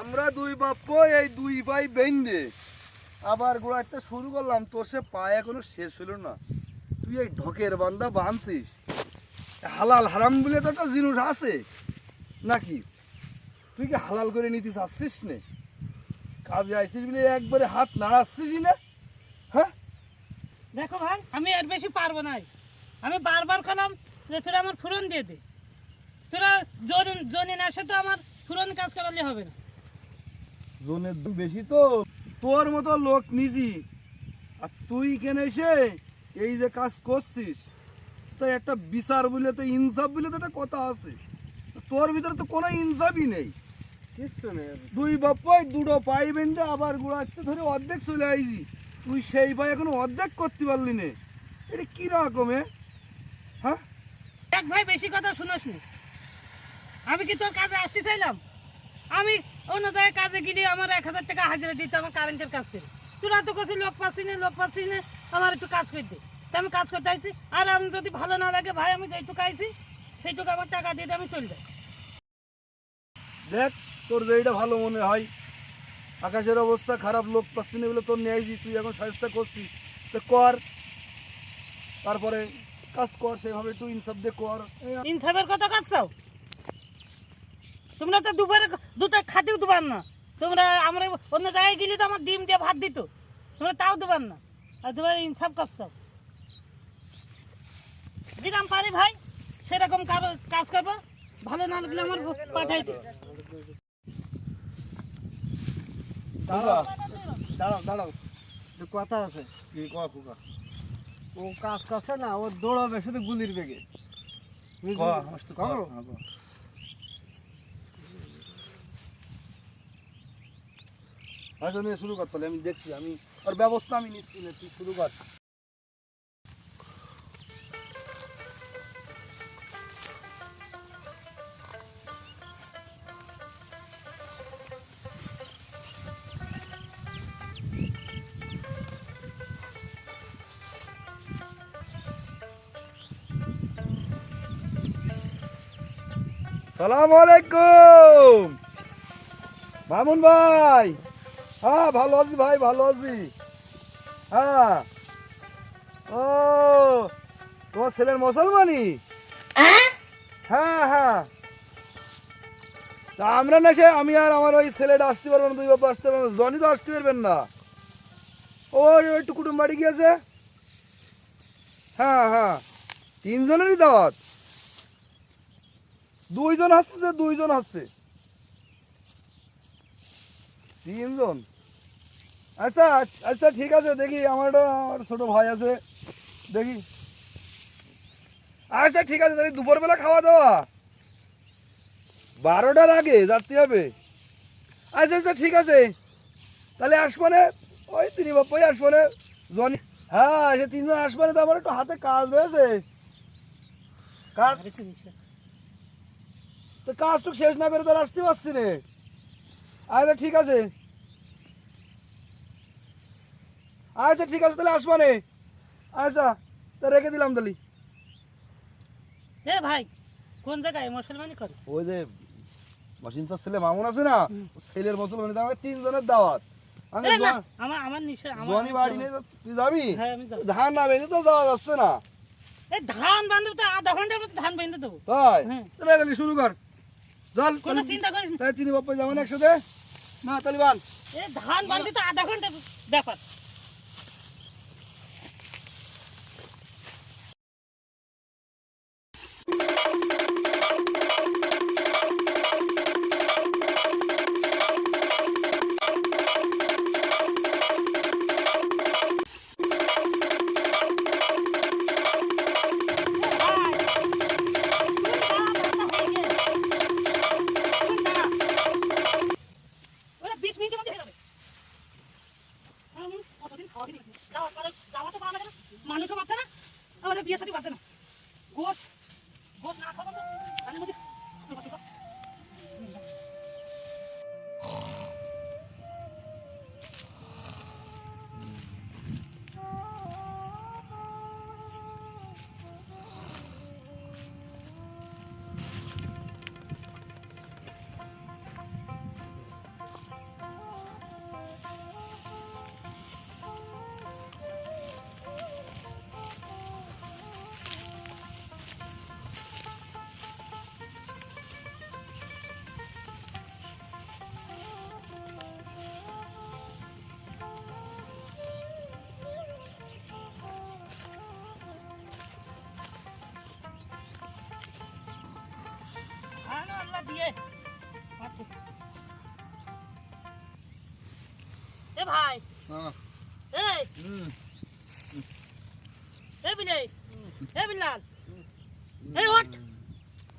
আমরা দুই বাপ্প, এই দুই ভাই বেঁধে আবার গোড়াতে শুরু করলাম, তোর সে পায়ে এখনও শেষ হলো না। তুই এই ঢকের বান্দা বাঁধছিস হালাল হারাম বলে তো একটা জিনিস আছে। নাকি? তুই কি হালাল করে নিতে চাচ্ছিস নে? কাজে আইসিস বলে একবারে হাত নাড়াচ্ছিস না? হ্যাঁ? দেখো ভাই, আমি এর বেশি পারব না আমি বারবার খেলাম যে তোরা আমার ফুরন দিয়ে দে। তোরা জোন জোনে না সে তো আমার ফুরন কাজ করালে হবে না। জনের দাম বেশি তো। তোর মতো লোক নিজি আর তুই কেন এসে এই যে কাজ করছিস? তো একটা বিচার বলে তো ইনসাফ বলে তো একটা কথা আছে। তোর ভিতরে তো কোনো ইনসাফই নেই। দুই বাপ্পাই দুটো পাই বেঁধে আবার গুড়াচ্ছে ধরে অর্ধেক চলে আইছি। তুই সেই পাই এখন অর্ধেক করতে পারলি নে। এটা কি রকমে হ্যাঁ? এক ভাই বেশি কথা শুনোস আমি কি তোর কাজে আসতে চাইলাম? আমি অন্য জায়গায় কাজে গিয়ে আমার এক হাজার টাকা হাজিরা দিতে আমার কারেন্টের কাজ করে। তোরা তো করছিস লোক পাচ্ছি না লোক পাচ্ছি না আমার একটু কাজ করতে। তাই আমি কাজ করতে আইছি আর আমি যদি ভালো না লাগে ভাই আমি যেটুকু আইছি সেইটুকু আমার টাকা দিয়ে আমি চলে যাই। দেখ তোর যেইটা ভালো মনে হয় আকাশের অবস্থা খারাপ লোক পাচ্ছি না বলে তোর নিয়ে আইছিস তুই এখন সাজটা করছিস। তো কর তারপরে কাজ কর সেভাবে তুই ইনসাফ দিয়ে কর। ইনসাফের কথা কাটছাও তোমরা তো দুপুরে দুটো খাতেও দুবার না। তোমরা আমরা অন্য জায়গায় গেলে তো আমার ডিম দিয়ে ভাত দিত। তোমরা তাও দুবার না। আর তোমরা ইনসাফ করছ। যেরকম পারি ভাই সেরকম কারো- কাজ করব। ভালো না লাগলে আমার পাঠাইতে দাঁড়াও দাঁড়াও দাঁড়াও। কথা আছে। কি ও কাজ করছে না ও দৌড়াবে শুধু গুলির বেগে। বুঝলি? হ্যাঁ, আচ্ছা নিয়ে শুরু কর তাহলে আমি দেখছি আমি আর ব্যবস্থা আমি নিচ্ছি না তুই শুরু কর। সালাম আলাইকুম। মামুন ভাই। হ্যাঁ ভালো আছি ভাই ভালো আছি। হ্যাঁ। ও তোমার ছেলের মুসলমানি? হ্যাঁ? হ্যাঁ তা আমরা না সে আমি আর আমার ওই ছেলেটা আসতে পারব না দুই বাবা আসতে পারব না জনি তো আসতে পারবেন না। ও একটু কুটুম বাড়ি গিয়েছে। হ্যাঁ হ্যাঁ। তিনজনেরই দাওয়াত। দুইজন আসছে দুইজন আসছে তিনজন? আচ্ছা আচ্ছা ঠিক আছে দেখি আমার একটা ছোট ভাই আছে দেখি। আচ্ছা ঠিক আছে তাহলে দুপুরবেলা খাওয়া দাওয়া। বারোটার আগে যাতে হবে। আচ্ছা আচ্ছা ঠিক আছে। তাহলে আসবানে ওই তিনি বাপ্পাই আসবানে জনি হ্যাঁ সে তিনজন আসবানে তো আমার একটু হাতে কাজ রয়েছে। কাজ তো কাজটুক শেষ না করে তো আসতে পারছি রে আচ্ছা ঠিক আছে। আচ্ছা ঠিক আছে তাহলে আসব নে। আচ্ছা তা রেখে দিলাম তাহলে। এ ভাই কোন জায়গায়? মুসলমানি করে। ওই যে মাসিনটার ছেলে মামুন আছে না ছেলের মুসলমানি তিনজনের দাওয়াত। আমি এ না, আমার আমার নিশে জনি বাড়ি নেই তুই যাবি? হ্যাঁ। ধান না বেঁধে তো যাওয়া যাচ্ছে না। ধান বান্ধব তো আধা ঘণ্টার মধ্যে ধান বেঁধে দেবো। তাই? হ্যাঁ। তাহলে শুরু কর। চল কোনো চিন্তা করিস তাহলে তিনি বাপ্পা যাবেন একসাথে? না তাহলে বান এই ধান বান্ধে তো আধা ঘণ্টার ব্যাপার। ভাই। এই। হুম। এ বিলাই এ বিলাল এই ওঠ।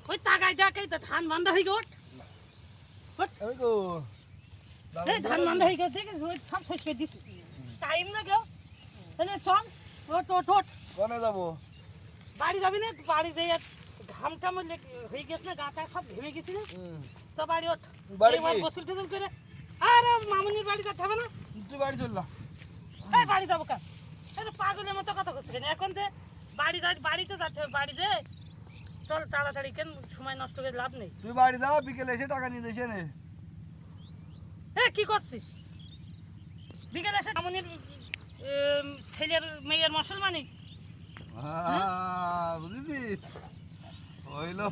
ওই তাগাই যাকে তো ধান বান্ধা হয়ে গেল আমি গো। এই ধান বান্ধা হয়ে গেছে দেখিস ওই সব শেষ করে দিছি। টাইম না কেউ তাহলে চল। ওট ওট ওট কোনে যাব? বাড়ি যাবি না? বাড়ি যেয়ে ঘাম টাম হয়ে গেছে না গাটা সব ঘেমে গেছি না। হুম। তো বাড়ি ওঠ। বাড়ি? গোসল টোসল করে। আরে মামুনির বাড়ি যেতে হবে না? তুই বাড়ি চললাম এই বাড়ি যাব কাজ আরে পাগলের মতো কথা করছে কেন? এখন যে বাড়ি যা বাড়িতে যাচ্ছে বাড়ি যে চল তাড়াতাড়ি কেন? সময় নষ্ট করে লাভ নেই। তুই বাড়ি যা বিকেলে এসে টাকা নিয়ে দেশে নে এ কি করছিস? বিকেলে এসে মামুনির ছেলের মেয়ের মুসলমানি? আহ, বুঝেছিস হইল।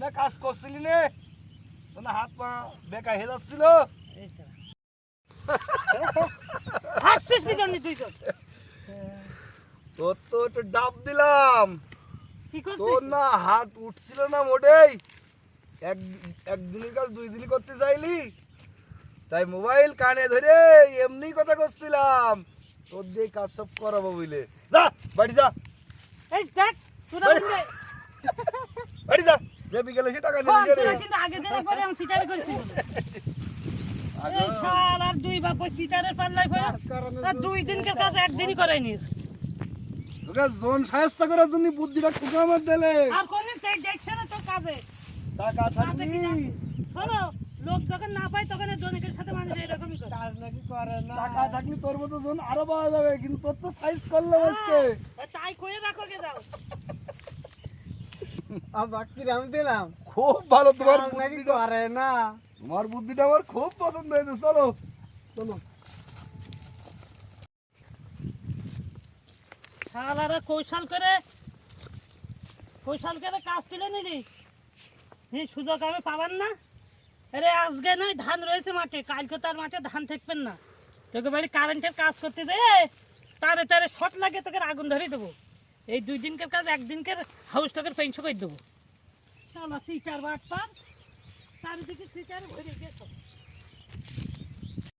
না কাজ করছিলি নে? না হাত পা বেকা হয়ে যাচ্ছিল। হাসছিস কি জন্য দুইজন তোর তো একটু ডাব দিলাম। কি তোর না হাত উঠছিল না মোটেই। এক একদিনের কাজ দুই দিন করতে চাইলি। তাই মোবাইল কানে ধরে এমনি কথা করছিলাম। তোর দিয়ে কাজ সব করাবো বুঝলে। যা বাড়ি যা। এই দেখ বাড়ি যা। যে বিকেলে এসে টাকা নিয়ে কিন্তু আগে পরে আমি সিটারি করছিস এই শাল আর দুই বাপ সিটারের পড়ে তা দুই কাজ একদিনই করাই নিস। তোকে জোন সাহায্য করার জন্য বুদ্ধিটা খুঁজে আমার দিলে। আর সেই দেখছে না কাজে? টাকা শোনো লোক যখন না পায় তখন জনকের সাথে মানুষ এরকমই করে। কাজ নাকি করে না। টাকা থাকলে তোর মতো জোন আরও পাওয়া যাবে কিন্তু তোর তো সাইজ করলাম আজকে। তাই করে রাখো গে যাও। আবার কিরাম দিলাম। খুব ভালো তোমার বুদ্ধিটা করে না। তোমার বুদ্ধিটা আমার খুব পছন্দ হয়েছে চলো। চলো। শালারা কৌশল করে কৌশল করে কাজ তুলে নিলি? এই সুযোগ আমি পাবেন না। আরে আজকে নয় ধান রয়েছে মাঠে। কালকে তার মাঠে ধান থাকবেন না। তোকে বাড়ি কারেন্টের কাজ করতে দে। তারে তারে শট লাগে তোকে আগুন ধরে দেবো। এই দুই দিনকার কাজ একদিনকার হাউস টাকার পেনশন করে দেবো। চলো বাট চারিদিকে ভরে